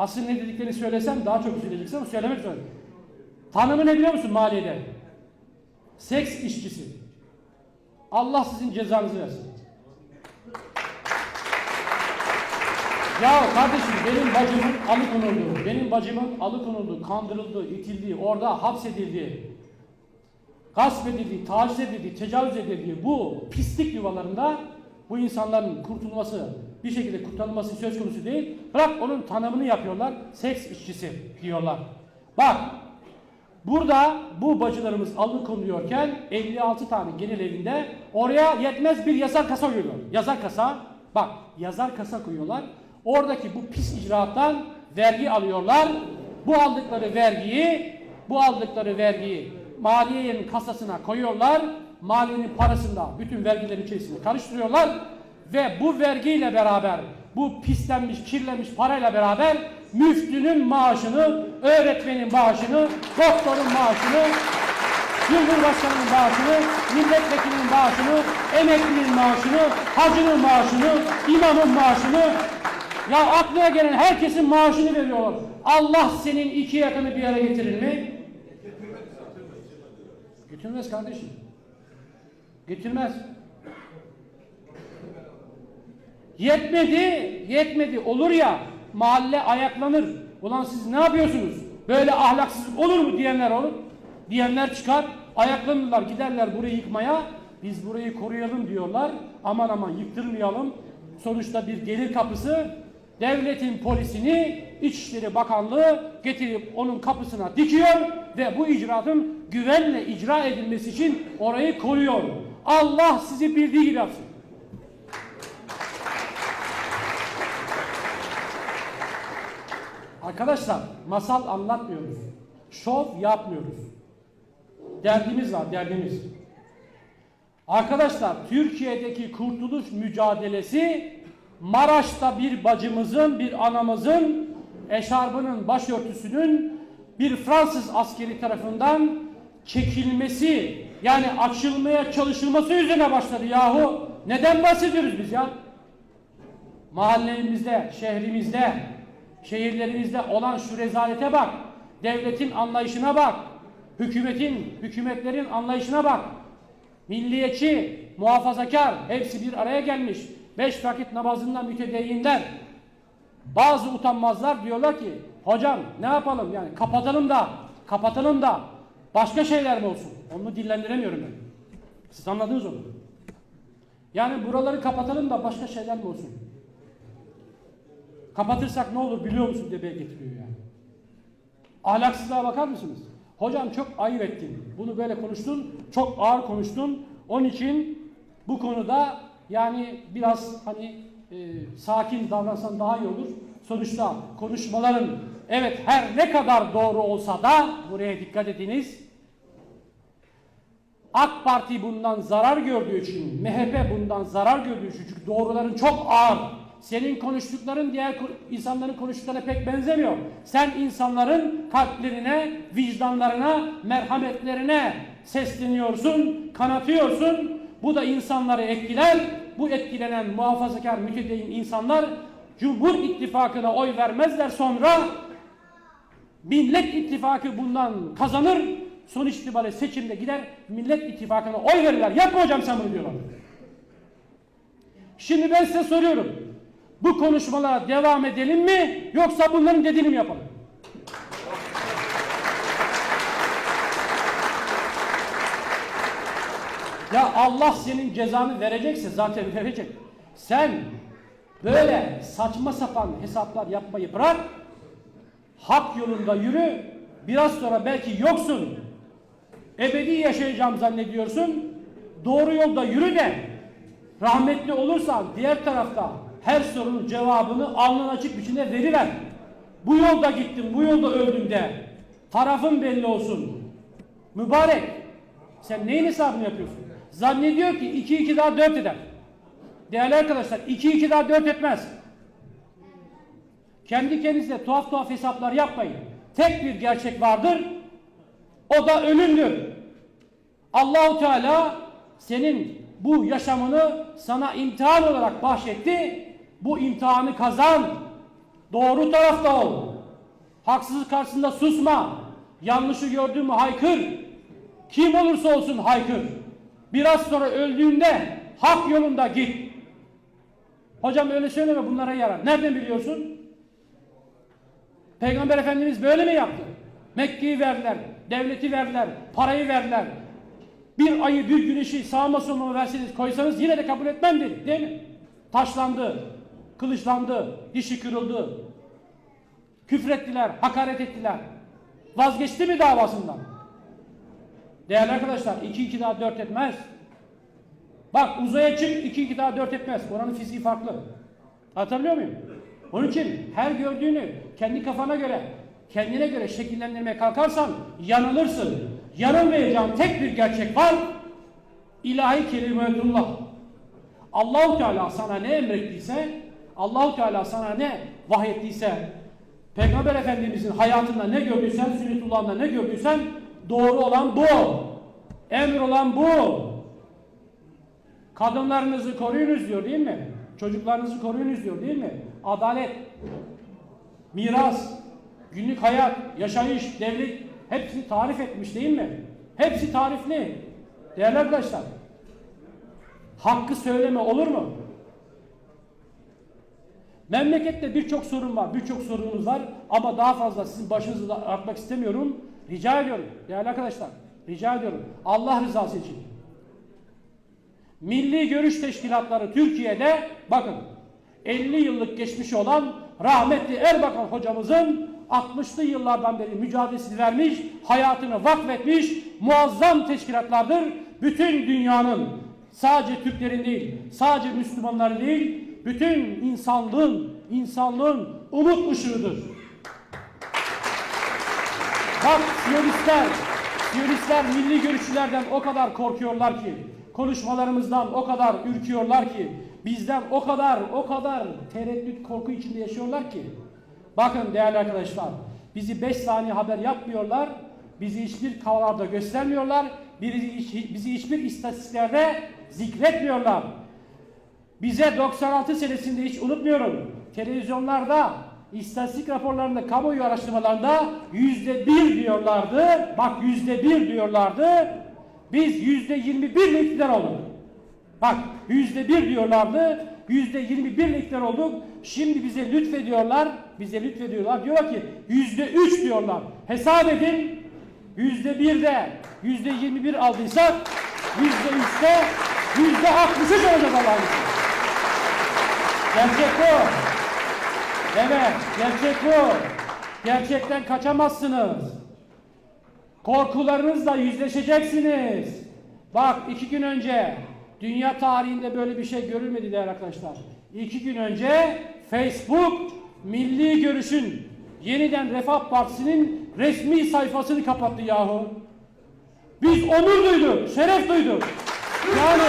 Asıl ne dediklerini söylesem daha çok üzüleceksin ama söylemek zorunda. Tanımı ne biliyor musun maliyede? Seks işçisi. Allah sizin cezanızı versin. Ya kardeşim benim bacımın alıkonulduğu, benim bacımın alıkonulduğu, kandırıldığı, itildiği, orada hapsedildiği, gasp edildiği, taciz edildiği, tecavüz edildiği bu pislik yuvalarında bu insanların kurtulması, bir şekilde kurtarılması söz konusu değil. Bırak onun tanımını yapıyorlar, seks işçisi diyorlar. Bak, burada bu bacılarımız alıkonuluyorken 56 tane genel evinde oraya yetmez bir yazar kasa koyuyorlar. Yazar kasa, bak yazar kasa koyuyorlar. Oradaki bu pis icraattan vergi alıyorlar. Bu aldıkları vergiyi, bu aldıkları vergiyi maliyenin kasasına koyuyorlar. Maliyenin parasını da bütün vergilerin içerisine karıştırıyorlar. Ve bu vergiyle beraber, bu pislenmiş, kirlenmiş parayla beraber müftünün maaşını, öğretmenin maaşını, doktorun maaşını, Cumhurbaşkanının maaşını, milletvekilinin maaşını, emeklinin maaşını, hacının maaşını, imamın maaşını, ya aklına gelen herkesin maaşını veriyorlar. Allah senin iki yakını bir yere getirir mi? Getirmez kardeşim. Getirmez. Yetmedi, yetmedi. Olur ya mahalle ayaklanır. Ulan siz ne yapıyorsunuz? Böyle ahlaksızlık olur mu diyenler olur. Diyenler çıkar, ayaklanırlar, giderler burayı yıkmaya. Biz burayı koruyalım diyorlar. Aman aman yıktırmayalım. Sonuçta bir gelir kapısı. Devletin polisini İçişleri Bakanlığı getirip onun kapısına dikiyor ve bu icraatın güvenle icra edilmesi için orayı koruyor. Allah sizi bildiği gibi yapsın. Arkadaşlar masal anlatmıyoruz. Şov yapmıyoruz. Derdimiz var, derdimiz. Arkadaşlar Türkiye'deki kurtuluş mücadelesi Maraş'ta bir bacımızın, bir anamızın eşarbının başörtüsünün bir Fransız askeri tarafından çekilmesi yani açılmaya çalışılması üzerine başladı yahu. Neden bahsediyoruz biz ya? Mahallemizde, şehrimizde, şehirlerimizde olan şu rezalete bak. Devletin anlayışına bak. Hükümetin, hükümetlerin anlayışına bak. Milliyetçi, muhafazakar hepsi bir araya gelmiş. Beş vakit namazından mütedeyinler. Bazı utanmazlar diyorlar ki hocam ne yapalım yani kapatalım da kapatalım da başka şeyler mi olsun? Onu dillendiremiyorum ben. Siz anladınız onu. Yani buraları kapatalım da başka şeyler mi olsun? Kapatırsak ne olur biliyor musun demeye getiriyor yani. Ahlaksızlığa bakar mısınız? Hocam çok ayıp ettin. Bunu böyle konuştun. Çok ağır konuştun. Onun için bu konuda yani biraz hani e, sakin davransan daha iyi olur. Sonuçta konuşmaların evet her ne kadar doğru olsa da buraya dikkat ediniz. AK Parti bundan zarar gördüğü için, MHP bundan zarar gördüğü için çünkü doğruların çok ağır. Senin konuştukların diğer insanların konuştuklarına pek benzemiyor. Sen insanların kalplerine, vicdanlarına, merhametlerine sesleniyorsun, kanatıyorsun. Bu da insanları etkiler. Bu etkilenen muhafazakar mütedeyyin insanlar Cumhur İttifakı'na oy vermezler sonra Millet İttifakı bundan kazanır. Sonuç itibariyle seçimde gider Millet İttifakı'na oy verirler. Yapma hocam sen bunu diyorlar. Şimdi ben size soruyorum. Bu konuşmalara devam edelim mi yoksa bunların dediğini mi yapalım? Ya Allah senin cezanı verecekse zaten verecek. Sen böyle saçma sapan hesaplar yapmayı bırak. Hak yolunda yürü. Biraz sonra belki yoksun. Ebedi yaşayacağım zannediyorsun. Doğru yolda yürü de rahmetli olursan diğer tarafta her sorunun cevabını alnın açık biçimde veriver. Bu yolda gittim, bu yolda öldüm de. Tarafın belli olsun. Mübarek. Sen neyin hesabını yapıyorsun? Zannediyor ki 2 2 daha 4 eder. Değerli arkadaşlar 2 2 daha 4 etmez. Kendi kendinize tuhaf tuhaf hesaplar yapmayın. Tek bir gerçek vardır. O da ölümdür. Allahu Teala senin bu yaşamını sana imtihan olarak bahşetti. Bu imtihanı kazan. Doğru tarafta ol. Haksızlık karşısında susma. Yanlışı gördün mü haykır. Kim olursa olsun haykır. Biraz sonra öldüğünde hak yolunda git. Hocam öyle söyleme bunlara yarar. Nereden biliyorsun? Peygamber Efendimiz böyle mi yaptı? Mekke'yi verdiler, devleti verdiler, parayı verdiler. Bir ayı, bir güneşi sağma soluma verseniz koysanız yine de kabul etmem. Değil mi? Taşlandı, kılıçlandı, dişi kırıldı. Küfrettiler, hakaret ettiler. Vazgeçti mi davasından? Değerli arkadaşlar, 2 2 daha 4 etmez. Bak uzaya çık 2 2 daha 4 etmez. Oranın fiziği farklı. Anlatabiliyor muyum? Onun için her gördüğünü kendi kafana göre, kendine göre şekillendirmeye kalkarsan yanılırsın. Yanılmayacağın tek bir gerçek var. İlahi kelimetullah. Allahu Teala sana ne emrettiyse, Allahu Teala sana ne vahyettiyse, Peygamber Efendimizin hayatında ne gördüysen, sünnetullah'ında ne gördüysen doğru olan bu. Emir olan bu. Kadınlarınızı koruyunuz diyor değil mi? Çocuklarınızı koruyunuz diyor değil mi? Adalet, miras, günlük hayat, yaşayış, devlet hepsini tarif etmiş değil mi? Hepsi tarifli. Değerli arkadaşlar, hakkı söyleme olur mu? Memlekette birçok sorun var, birçok sorunumuz var ama daha fazla sizin başınızı da artmak istemiyorum. Rica ediyorum değerli arkadaşlar, rica ediyorum Allah rızası için. Milli Görüş Teşkilatları Türkiye'de bakın 50 yıllık geçmişi olan rahmetli Erbakan hocamızın 60'lı yıllardan beri mücadelesini vermiş, hayatını vakfetmiş muazzam teşkilatlardır. Bütün dünyanın sadece Türklerin değil, sadece Müslümanların değil, bütün insanlığın, insanlığın umut ışığıdır. Bak Siyonistler, Siyonistler milli görüşçülerden o kadar korkuyorlar ki, konuşmalarımızdan o kadar ürküyorlar ki, bizden o kadar, o kadar tereddüt, korku içinde yaşıyorlar ki. Bakın değerli arkadaşlar, bizi 5 saniye haber yapmıyorlar, bizi hiçbir kavramda göstermiyorlar, bizi, bizi hiçbir istatistiklerde zikretmiyorlar. Bize 96 senesinde hiç unutmuyorum. Televizyonlarda, istatistik raporlarında, kamuoyu araştırmalarında yüzde bir diyorlardı. Bak yüzde bir diyorlardı. Biz yüzde yirmi bir iktidar olduk. Bak yüzde bir diyorlardı. Yüzde yirmi bir iktidar olduk. Şimdi bize lütfediyorlar. Bize lütfediyorlar. Diyorlar ki yüzde üç diyorlar. Hesap edin. Yüzde birde yüzde yirmi bir aldıysak yüzde üçte yüzde altmış üç olacak Allah'ın. Gerçek bu. Evet, gerçek bu. Gerçekten kaçamazsınız. Korkularınızla yüzleşeceksiniz. Bak iki gün önce dünya tarihinde böyle bir şey görülmedi değerli arkadaşlar. İki gün önce Facebook Milli Görüş'ün yeniden Refah Partisi'nin resmi sayfasını kapattı yahu. Biz onur duyduk, şeref duyduk. Yani